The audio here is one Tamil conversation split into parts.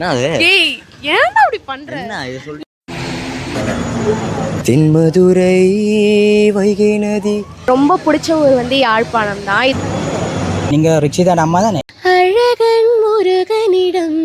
என்ன அது? ஏய் ஏன்டா அப்படி பண்ற? என்ன இது சொல்லி. தென்மதுரை வைகை நதி. ரொம்ப பிடிச்ச ஊர் வந்து யாழ்ப்பாணம் தான். இது நீங்கள் ரிக்ஷிதான அம்மா தானே? அழகன் முருகனிடம்.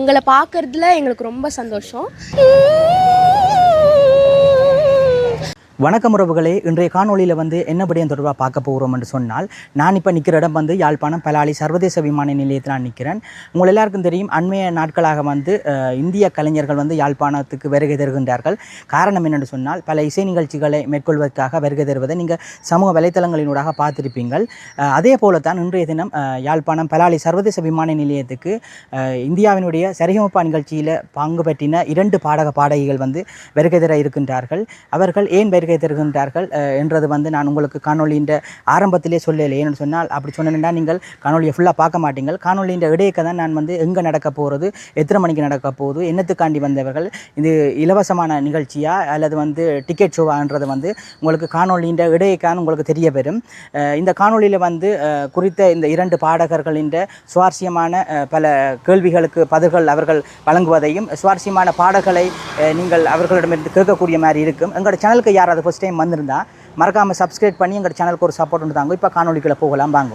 உங்களை பார்க்கறதுல எங்களுக்கு ரொம்ப சந்தோஷம். வணக்கம் உறவுகளே. இன்றைய காணொளியில் வந்து என்னபடியும் தொடர்பாக பார்க்க போகிறோம் என்று சொன்னால் நான் இப்போ நிற்கிற இடம் வந்து யாழ்ப்பாணம் பலாலி சர்வதேச விமான நிலையத்தில் நான் நிற்கிறேன் உங்கள் எல்லாருக்கும் தெரியும் அண்மைய நாட்களாக வந்து இந்திய கலைஞர்கள் வந்து யாழ்ப்பாணத்துக்கு வருகை தருகின்றார்கள். காரணம் என்னென்னு சொன்னால் பல இசை நிகழ்ச்சிகளை மேற்கொள்வதற்காக வருகை தருவதை நீங்கள் சமூக வலைத்தளங்களினூடாக பார்த்திருப்பீங்கள். அதே போல தான் இன்றைய தினம் யாழ்ப்பாணம் பலாலி சர்வதேச விமான நிலையத்துக்கு இந்தியாவினுடைய சரிகமப்பா நிகழ்ச்சியில் பங்கு பற்றின இரண்டு பாடக பாடகிகள் வந்து வருகை தர இருக்கின்றார்கள். அவர்கள் ஏன் வருகை தருகின்றார்கள். என்றது வந்து நான் உங்களுக்கு காணொலியின் ஆரம்பத்திலே சொல்லலை. ஏன்னு சொன்னால் அப்படி சொன்னேன்னா நீங்கள் காணொலியை ஃபுல்லாக பார்க்க மாட்டீங்கள். காணொலியின் இடையக்க தான் நான் வந்து எங்கே நடக்க போகிறது எத்தனை மணிக்கு நடக்க போகுது என்னத்துக்காண்டி வந்தவர்கள் இது இலவசமான நிகழ்ச்சியா அல்லது வந்து டிக்கெட் ஷோவான்றது வந்து உங்களுக்கு காணொலியின் இடையக்கான உங்களுக்கு தெரிய பெறும் இந்த காணொலியில் வந்து குறித்த இந்த இரண்டு பாடகர்களின் சுவாரஸ்யமான பல கேள்விகளுக்கு பதில்கள் அவர்கள் வழங்குவதையும் சுவாரஸ்யமான பாடல்களை நீங்கள் அவர்களிடமிருந்து கேட்கக்கூடிய மாதிரி இருக்கும். எங்களோட சேனலுக்கு யாராவது ஃபஸ்ட் டைம் வந்திருந்தா மறக்காமல் சப்ஸ்கிரைப் பண்ணி எங்கள் சேனலுக்கு ஒரு சப்போர்ட் ஒன்று தாங்க இப்போ காணொலிக்குள்ளே போகலாம் வாங்க.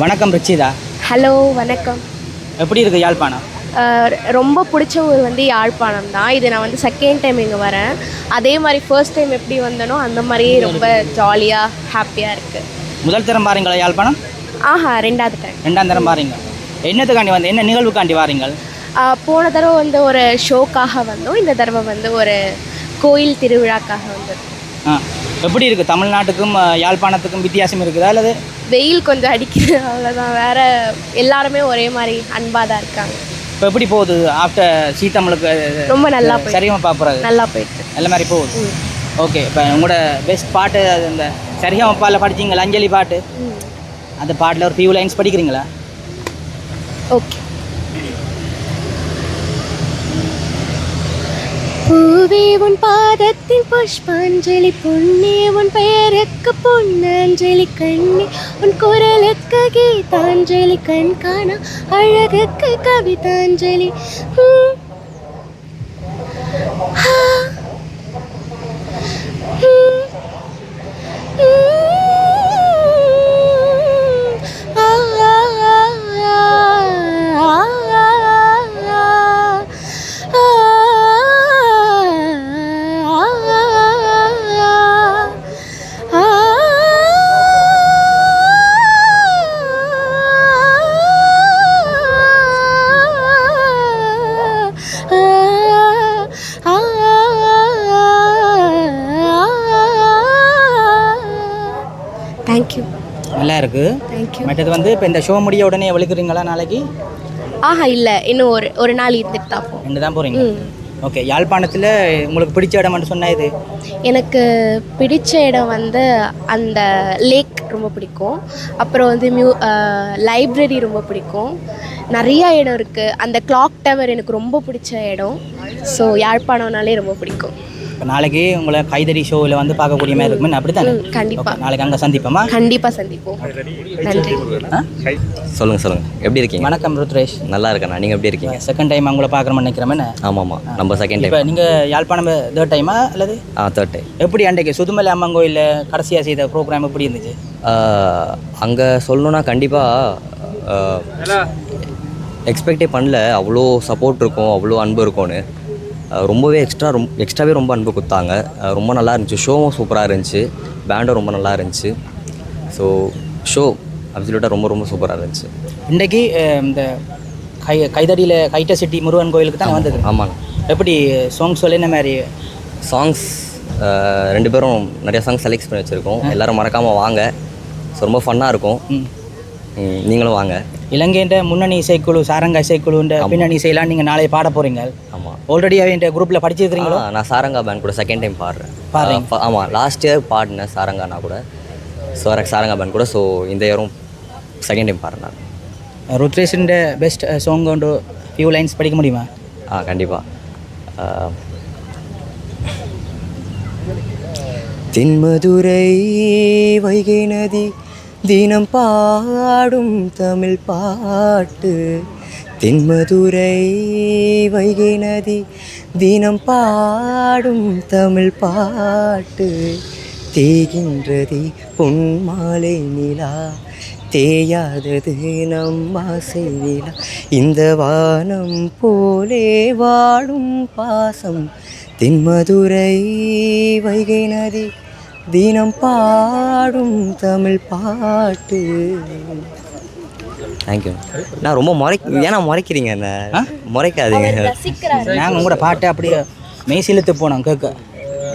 வணக்கம் ரிச்சிதா. ஹலோ வணக்கம். எப்படி இருக்கு யாழ்ப்பாணம்? ரொம்ப பிடிச்ச ஊர் வந்து யாழ்ப்பாணம் தான். இது நான் வந்து செகண்ட் டைம் இங்கே வரேன். அதே மாதிரி ஃபர்ஸ்ட் டைம் எப்படி வந்தனோ அந்த மாதிரியே ரொம்ப ஜாலியாக ஹாப்பியாக இருக்குது முதல் தரம் பாருங்களா யாழ்ப்பாணம் ஆஹா ரெண்டாவது டைம் ரெண்டாம் தரம் பாருங்க. என்னத்துக்காண்டி வந்து என்ன நிகழ்வுக்காண்டி வாரீங்கள்? போன தடவை வந்து ஒரு ஷோக்காக வந்தோம். இந்த தடவை வந்து ஒரு கோயில் திருவிழாக்காக வந்தது ஆ எப்படி இருக்குது தமிழ்நாட்டுக்கும் யாழ்ப்பாணத்துக்கும் வித்தியாசம் இருக்குதா அல்லது வெயில் கொஞ்சம் அடிக்குது அவ்வளோதான் வேற எல்லாருமே ஒரே மாதிரி அன்பாக தான் இருக்காங்க. இப்போ எப்படி போகுது? ஆஃப்டர் சீத்தமிழுக்கு ரொம்ப நல்லா சரியாக பார்க்குறது நல்லா போயிட்டு. நல்ல மாதிரி போகுது. ஓகே இப்போ உங்களோட பெஸ்ட் பாட்டு அது சரியாக பாலில் படிச்சீங்களா? அஞ்சலி பாட்டு? அந்த பாட்டில் ஒரு ஃபியூ லைன்ஸ் படிக்கிறீங்களா? ஓகே. பூவே உன் பாதத்தின் புஷ்பாஞ்சலி பொன்னே உன் பெயருக்கு பொன்னஞ்சலி கண்ணே. உன் குரலுக்கு கீதாஞ்சலி கண் காணா அழகுக்கு கவிதாஞ்சலி. ஆ மற்றது வந்து இப்போ இந்த ஷோ முடிய உடனே விழுக்குறீங்களா நாளைக்கு? ஆஹா இல்லை. இன்னும் ஒரு ஒரு நாள் இருந்துட்டு தான் போகும் ரெண்டு தான் போகிறீங்க ஓகே யாழ்ப்பாணத்தில் உங்களுக்கு பிடிச்ச இடம்னு சொன்னா இது எனக்கு பிடிச்ச இடம் வந்து அந்த லேக் ரொம்ப பிடிக்கும். அப்புறம் வந்து மியூ லைப்ரரி ரொம்ப பிடிக்கும். நிறையா இடம் இருக்குது அந்த கிளாக் டவர் எனக்கு ரொம்ப பிடிச்ச இடம். ஸோ யாழ்ப்பாணம்னாலே ரொம்ப பிடிக்கும். இப்போ நாளைக்கு உங்களை கைதறி ஷோவில் வந்து பார்க்கக்கூடிய மாதிரி இருக்குமே அப்படி தானே ம், கண்டிப்பா. நாளைக்கு அங்கே சந்திப்போமா? கண்டிப்பாக சந்திப்போம். நன்றி? சொல்லுங்கள் சொல்லுங்கள் எப்படி இருக்கீங்க? வணக்கம் ருத்ரேஷ். நல்லா இருக்கேண்ணா. நீங்கள் எப்படி இருக்கீங்க? செகண்ட் டைம் உங்களை பார்க்குறோன்னு நினைக்கிறேன்னு ஆமாம். ஆமாம் நம்ம செகண்ட் இப்போ டைம் நீங்கள் யாழ்ப்பாணம் தேர்ட் டைமா அல்லது? ஆ தேர்ட் டைம் எப்படி அன்றைக்கு சுதுமலை அம்மன் கோயிலில் கடைசியாக செய்த ப்ரோக்ராம் எப்படி இருந்துச்சு? அங்கே சொல்லணுன்னா கண்டிப்பாக எக்ஸ்பெக்டே பண்ணல. அவ்வளோ சப்போர்ட் இருக்கும் அவ்வளோ அன்பு இருக்கும்னு. ரொம்பவே எக்ஸ்ட்ரா ரொம்ப எக்ஸ்ட்ராவே ரொம்ப அன்பு கொடுத்தாங்க. ரொம்ப நல்லா இருந்துச்சு. ஷோவும் சூப்பராக இருந்துச்சு. பேண்டும் ரொம்ப நல்லா இருந்துச்சு. ஸோ ஷோ அப்சல்யூட்டாக ரொம்ப ரொம்ப சூப்பராக இருந்துச்சு. இன்றைக்கு இந்த கை கைதடியில் கைட்ட சிட்டி முருகன் கோயிலுக்கு தான் வந்தது. ஆமாங்க. எப்படி சாங்ஸ் சொல்லி என்ன மாதிரி? சாங்ஸ் ரெண்டு பேரும் நிறைய சாங்ஸ் செலக்ட் பண்ணி வச்சுருக்கோம். எல்லாரும் மறக்காமல் வாங்க. ஸோ ரொம்ப ஃபன்னாக இருக்கும். நீங்களும் வாங்க. இலங்கைன்ற முன்னணி இசைக்குழு சாரங்க இசைக்குழுன்ற பின்னணி இசையெல்லாம் நீங்கள் நாளை பாட போகிறீங்க ஆமாம் ஆல்ரெடி அவன் குரூப்பில் படிச்சிருக்கிறீங்களோ? நான் சாரங்கா பேண்ட் கூட செகண்ட் டைம் பாடுறேன். பாடுறீங்க. ஆ, ஆமாம் லாஸ்ட் இயர் பாடினேன் சாரங்கானா கூட. ஸோ சாரங்கா பேண்ட் கூட ஸோ இந்த இயரும் செகண்ட் டைம் பாடுறேன் நான். ருத்ரேஷன் பெஸ்ட் சாங் கொண்டு ஃபியூ லைன்ஸ் படிக்க முடியுமா? ஆ கண்டிப்பாக தென்மதுரை வைகை நதி தினம் பாடும் தமிழ் பாட்டு. தென்மதுரை வைகை நதி தினம் பாடும் தமிழ் பாட்டு. தேகின்றது பொன்மாலை நிலா தேயாதது நம் ஆசை நிலா. இந்த வானம் போலே வாழும் பாசம் தென்மதுரை வைகை நதி தினம் பாடும் தமிழ் பாட்டு. தேங்க்யூ நான் ரொம்ப முறை ஏன்னா முறைக்கிறீங்க என்ன? முறைக்காதீங்க. நாங்கள் உங்களோட பாட்டை அப்படியே மெய்சிலுத்து போனோம் கேட்க.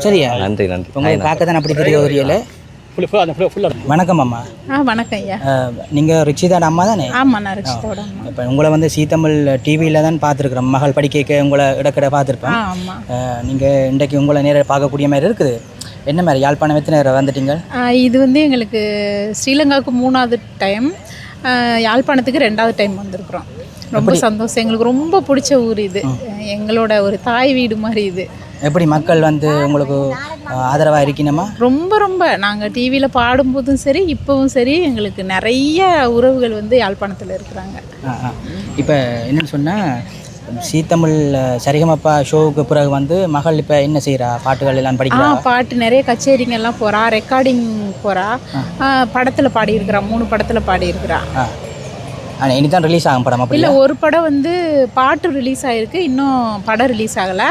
சரியா? நன்றி நன்றி. உங்களுக்கு பார்க்க தான் அப்படி தெரிய தெரியல வணக்கம் அம்மா. ஆ வணக்கம் ஐயா. நீங்கள் ரிக்ஷிதாட அம்மா தானே? ஆமாம் நான் ரிக்ஷிதோட அம்மா. இப்போ உங்களை வந்து சீத்தமிழ் டிவியில் தான் பார்த்துருக்குறோம். மகள் படிக்க உங்களை இடக்கடை பார்த்துருப்பேன் நீங்கள் இன்றைக்கு உங்களை நேரில் பார்க்கக்கூடிய மாதிரி இருக்குது. என்ன மாதிரி யாழ்ப்பாணம் எத்தனை நேரம் வந்துட்டீங்க? இது வந்து எங்களுக்கு ஸ்ரீலங்காவுக்கு மூணாவது டைம். யாழ்ப்பாணத்துக்கு ரெண்டாவது டைம் வந்திருக்கிறோம். ரொம்ப சந்தோஷம். எங்களுக்கு ரொம்ப பிடிச்ச ஊர் இது. எங்களோட ஒரு தாய் வீடு மாதிரி இது. எப்படி மக்கள் வந்து உங்களுக்கு ஆதரவாக இருக்கணுமா? ரொம்ப ரொம்ப. நாங்கள் டிவியில் பாடும்போதும் சரி இப்போவும் சரி எங்களுக்கு நிறைய உறவுகள் வந்து யாழ்ப்பாணத்தில் இருக்கிறாங்க. இப்போ என்னன்னு சொன்னால் சீத்தமிழ் அஹ், சரிகமப்பா ஷோவுக்கு பிறகு வந்து மகள் இப்போ என்ன செய்கிறா பாட்டுகள் எல்லாம் படிக்கிறா? பாட்டு நிறைய கச்சேரிங்க எல்லாம் போகிறா ரெக்கார்டிங் போகிறா படத்தில் பாடியிருக்கிறா மூணு படத்தில் பாடியிருக்கிறா. ஆ. ஆனால் இனி தான் ரிலீஸ் ஆகும் படம் இல்லை ஒரு படம் வந்து பாட்டு ரிலீஸ் ஆகிருக்கு இன்னும் படம் ரிலீஸ் ஆகலை.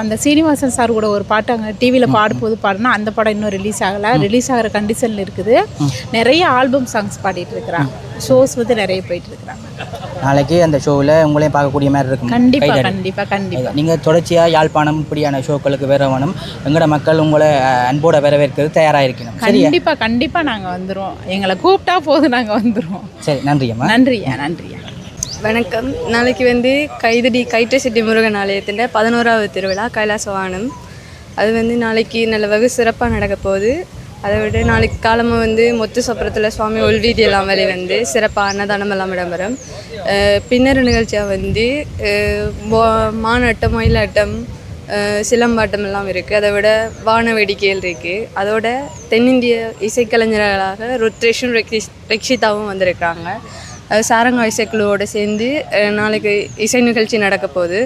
அந்த சீனிவாசன் சார் கூட ஒரு பாட்டு அங்கே டிவியில் பாடும்போது பாடினா அந்த படம் இன்னும் ரிலீஸ் ஆகலை. ரிலீஸ் ஆகிற கண்டிஷனில் இருக்குது. நிறைய ஆல்பம் சாங்ஸ் பாடிட்டு இருக்கிறான் ஷோஸ் வந்து நிறைய போயிட்டு இருக்கிறாங்க நாளைக்கு அந்த ஷோவில் உங்களையும் பார்க்கக்கூடிய மாதிரி இருக்கும். கண்டிப்பாக கண்டிப்பாக கண்டிப்பாக நீங்கள் தொடர்ச்சியாக யாழ்ப்பாணம் இப்படியான ஷோக்களுக்கு வேற வேணும் எங்களோட மக்கள் உங்களை அன்போட வரவேற்கிறது தயாராக இருக்கணும் கண்டிப்பாக கண்டிப்பாக நாங்கள் வந்துடுவோம் எங்களை கூப்பிட்டா போதும் நாங்கள் வந்துடுவோம் சரி நன்றி அம்மா. நன்றியா நன்றியா. வணக்கம். நாளைக்கு வந்து கைதடி கைட்ட செட்டி முருகன் ஆலயத்தின் பதினோராவது திருவிழா கைலாசவானம். அது வந்து நாளைக்கு நல்ல வெகு சிறப்பாக நடக்க போகுது. அதை விட நாளைக்கு காலமாக வந்து மொத்து சப்பரத்தில் சுவாமி உள்வீதி எல்லாம் வேலை வந்து சிறப்பாக அன்னதானம் எல்லாம் விடம்பரம் பின்னர் நிகழ்ச்சியாக வந்து மானாட்டம் மயிலாட்டம் சிலம்பாட்டம் எல்லாம் இருக்குது அதை விட வான வேடிக்கைகள் இருக்குது அதோட தென்னிந்திய இசைக்கலைஞர்களாக ருத்ரேஷும் ரக்ஷிதாவும் வந்திருக்காங்க வந்திருக்கிறாங்க சாரங்கா இசைக்குழுவோடு சேர்ந்து நாளைக்கு இசை நிகழ்ச்சி நடக்க போகுது.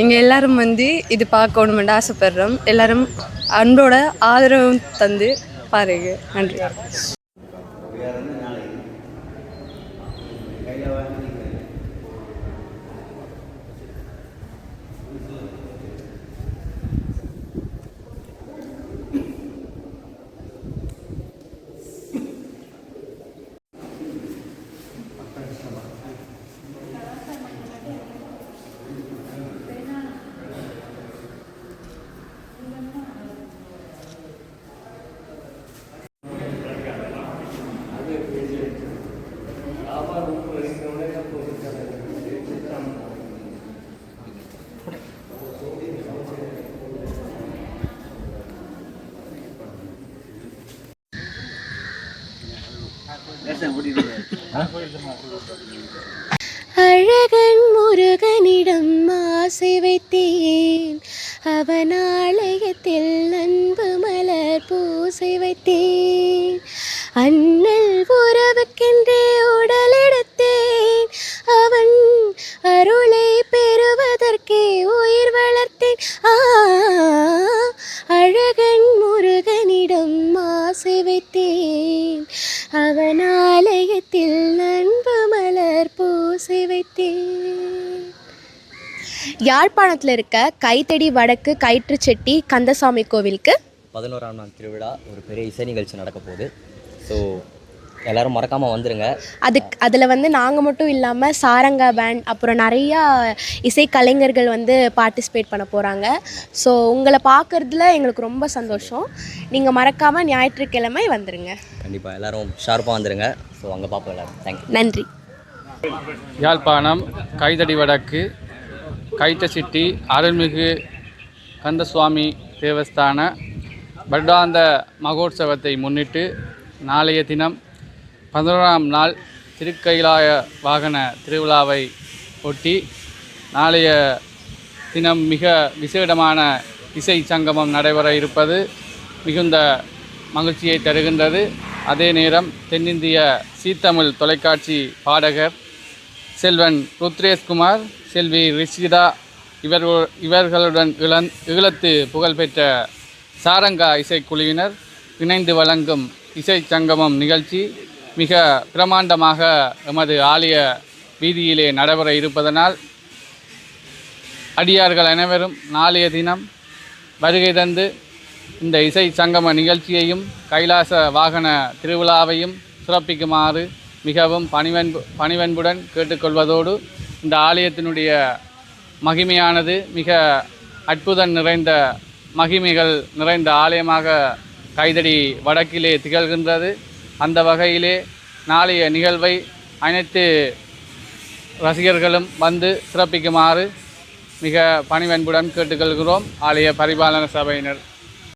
இங்கே எல்லாரும் வந்து இது பார்க்கணுமெண்டு ஆசைப்படுறோம். எல்லாரும் அன்போட ஆதரவும் தந்து பாருங்க. நன்றி. அழகன் முருகனிடம் ஆசை வைத்தேன். அவன் ஆலயத்தில் அன்பு மலர் பூசை வைத்தேன். அண்ணல் உறவுக்கென்றே யாழ்ப்பாணத்தில் இருக்க கைத்தடி வடக்கு கயிற்றுச்செட்டி கந்தசாமி கோவிலுக்கு? பதினோராம் நாள் திருவிழா ஒரு பெரிய இசை நிகழ்ச்சி நடக்க போகுது. ஸோ எல்லாரும் மறக்காமல் வந்துடுங்க அதுக்கு அதில் வந்து நாங்கள் மட்டும் இல்லாமல் சாரங்கா பேண்ட் அப்புறம் நிறையா இசைக்கலைஞர்கள் வந்து பார்ட்டிசிபேட் பண்ண போகிறாங்க ஸோ உங்களை பார்க்குறதுல எங்களுக்கு ரொம்ப சந்தோஷம். நீங்கள் மறக்காமல் ஞாயிற்றுக்கிழமை வந்துடுங்க கண்டிப்பாக எல்லாரும் ஷார்ப்பாக வந்துடுங்க ஸோ அங்கே பார்ப்போம் எல்லாரும். தேங்க்யூ நன்றி. யாழ்ப்பாணம் கைதடி வடக்கு கைத்தசிட்டி அருள்மிகு கந்தசுவாமி தேவஸ்தான வருடாந்த மகோற்சவத்தை முன்னிட்டு நாளைய தினம் பதினோராம் நாள் திருக்கைலாய வாகன திருவிழாவை ஒட்டி நாளைய தினம் மிக விசேடமான இசை சங்கமம் நடைபெற இருப்பது மிகுந்த மகிழ்ச்சியை தருகின்றது. அதே நேரம் தென்னிந்திய சீத்தமிழ் தொலைக்காட்சி பாடகர் செல்வன் ருத்ரேஷ்குமார் செல்வி ரிஷிதா இவர்கள் இவர்களுடன் இளந் ஈழத்து புகழ்பெற்ற சாரங்கா இசைக்குழுவினர் இணைந்து வழங்கும் இசை சங்கமம் நிகழ்ச்சி மிக பிரமாண்டமாக எமது ஆலய வீதியிலே நடைபெற இருப்பதனால் அடியார்கள் அனைவரும் நாளைய தினம் வருகை தந்து இந்த இசை சங்கம நிகழ்ச்சியையும் கைலாச வாகன திருவிழாவையும் சிறப்பிக்குமாறு மிகவும் பணிவன்பு பணிவன்புடன் கேட்டுக்கொள்வதோடு இந்த ஆலயத்தினுடைய மகிமையானது மிக அற்புதம் நிறைந்த மகிமைகள் நிறைந்த ஆலயமாக கைதடி வடக்கிலே திகழ்கின்றது. அந்த வகையிலே நாளைய நிகழ்வை அனைத்து ரசிகர்களும் வந்து சிறப்பிக்குமாறு மிக பணிவன்புடன் கேட்டுக்கொள்கிறோம். ஆலய பரிபாலன சபையினர்.